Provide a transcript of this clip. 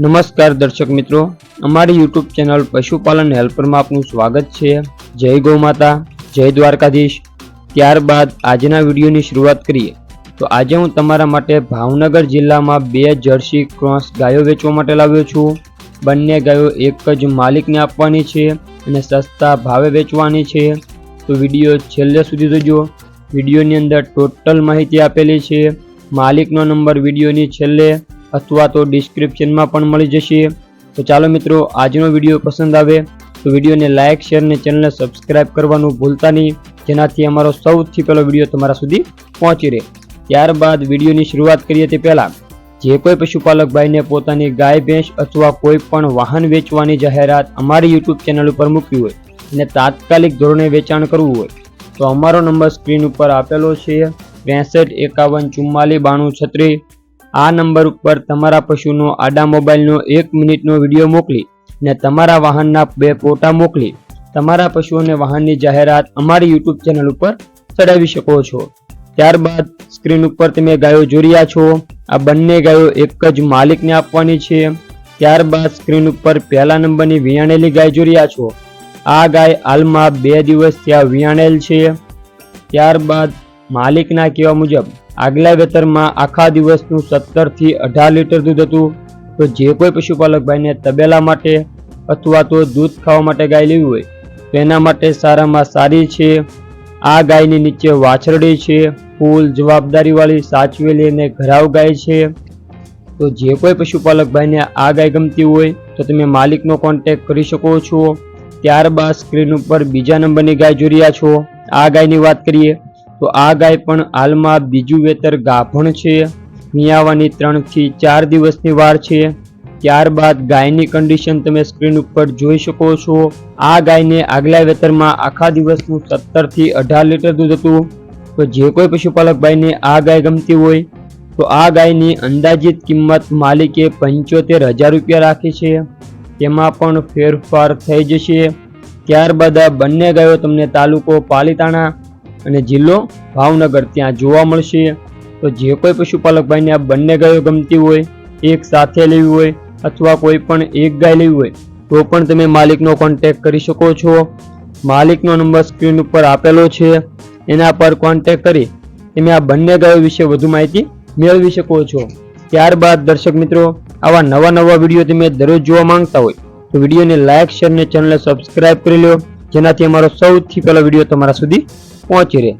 નમસ્કાર દર્શક મિત્રો. અમારી યુટ્યુબ ચેનલ પશુપાલન હેલ્પરમાં આપનું સ્વાગત છે. જય ગૌ માતા, જય દ્વારકાધીશ. ત્યારબાદ આજના વિડીયોની શરૂઆત કરીએ. તો આજે હું તમારા માટે ભાવનગર જિલ્લામાં બે જર્સી ક્રોસ ગાયો વેચવા માટે લાવ્યો છું. બંને ગાયો એક જ માલિકને આપવાની છે અને સસ્તા ભાવે વેચવાની છે. તો વીડિયો છેલ્લે સુધી જોજો. વિડીયોની અંદર ટોટલ માહિતી આપેલી છે. માલિકનો નંબર વિડીયોની છેલ્લે અથવા તો ડિસ્ક્રિપ્શનમાં પણ મળી જશે. તો ચાલો મિત્રો, આજનો વીડિયો પસંદ આવે તો વિડીયોને લાઇક શેર અને ચેનલને સબસ્ક્રાઇબ કરવાનું ભૂલતા નહીં. જેનાથી અમારો સૌથી પહેલો વીડિયો તમારા સુધી પહોંચી રહે. ત્યારબાદ વિડીયોની શરૂઆત કરીએ તે પહેલાં, જે કોઈ પશુપાલક ભાઈને પોતાની ગાય, ભેંસ અથવા કોઈ પણ વાહન વેચવાની જાહેરાત અમારી યુટ્યુબ ચેનલ ઉપર મૂકવી હોય અને તાત્કાલિક ધોરણે વેચાણ કરવું હોય, તો અમારો નંબર સ્ક્રીન ઉપર આપેલો છે. ત્રેસઠ એકાવન ચુમ્માલીસ બાણું છત્રીસ આ નંબર ઉપર તમારા પશુનો આડા મોબાઈલનો એક મિનિટનો વીડિયો મોકલી ને તમારા વાહનના બે ફોટા મોકલી. તમારા પશુઓને વાહનની જાહેરાત અમારી યુટ્યુબ ચેનલ ઉપર ચડાવી શકો છો. ત્યારબાદ સ્ક્રીન ઉપર તમે ગાયો જોઈ રહ્યા છો. આ બંને ગાયો એક જ માલિકને આપવાની છે. ત્યારબાદ સ્ક્રીન ઉપર પહેલા નંબરની વિયાણેલી ગાય જોઈ રહ્યા છો. આ ગાય હાલમાં બે દિવસ ત્યાં વિયાણેલ છે. ત્યારબાદ માલિકના કહેવા મુજબ આગલા વેતરમાં આખા દિવસનું સત્તરથી અઢાર લીટર દૂધ હતું. તો જે કોઈ પશુપાલક ભાઈને તબેલા માટે અથવા તો દૂધ ખાવા માટે ગાય લેવી હોય, તો એના માટે સારામાં સારી છે. આ ગાયની નીચે વાછરડી છે, ફૂલ જવાબદારીવાળી સાચવેલી અને ઘરાવ ગાય છે. તો જે કોઈ પશુપાલક ભાઈને આ ગાય ગમતી હોય, તો તમે માલિકનો કોન્ટેક્ટ કરી શકો છો. ત્યારબાદ સ્ક્રીન ઉપર બીજા નંબરની ગાય જોઈ રહ્યા છો આ ગાયની વાત કરીએ તો આ ગાય પણ હાલમાં બીજું વેતર ગાભણ છે. મિયાવાની ત્રણથી ચાર દિવસની વાર છે. ત્યારબાદ ગાયની કન્ડિશન તમે સ્ક્રીન ઉપર જોઈ શકો છો. આ ગાયને આગલા વેતરમાં આખા દિવસનું સત્તરથી અઢાર લીટર દૂધ હતું. તો જે કોઈ પશુપાલક ભાઈને આ ગાય ગમતી હોય, તો આ ગાયની અંદાજિત કિંમત માલિકે પંચોતેર હજાર રૂપિયા રાખી છે. તેમાં પણ ફેરફાર થઈ જશે. ત્યારબાદ આ બંને ગાયો તમને તાલુકો પાલીતાણા અને જિલ્લો ભાવનગર ત્યાં જોવા મળશે. તો જે કોઈ પશુપાલક ભાઈને આ બંને ગાયો ગમતી હોય, એક સાથે લેવી હોય અથવા કોઈ પણ એક ગાય લેવી હોય, તો પણ તમે માલિકનો કોન્ટેક્ટ કરી શકો છો. માલિકનો નંબર સ્ક્રીન ઉપર આપેલો છે. એના પર કોન્ટેક્ટ કરી તમે આ બંને ગાયો વિશે વધુ માહિતી મેળવી શકો છો. ત્યારબાદ દર્શક મિત્રો, આવા નવા નવા વીડિયો તમે દરરોજ જોવા માંગતા હોય, તો વિડીયોને લાઇક શેર અને ચેનલને સબસ્ક્રાઇબ કરી લો. જેનાથી અમારો સૌથી પહેલો વીડિયો તમારા સુધી પહોંચી રહે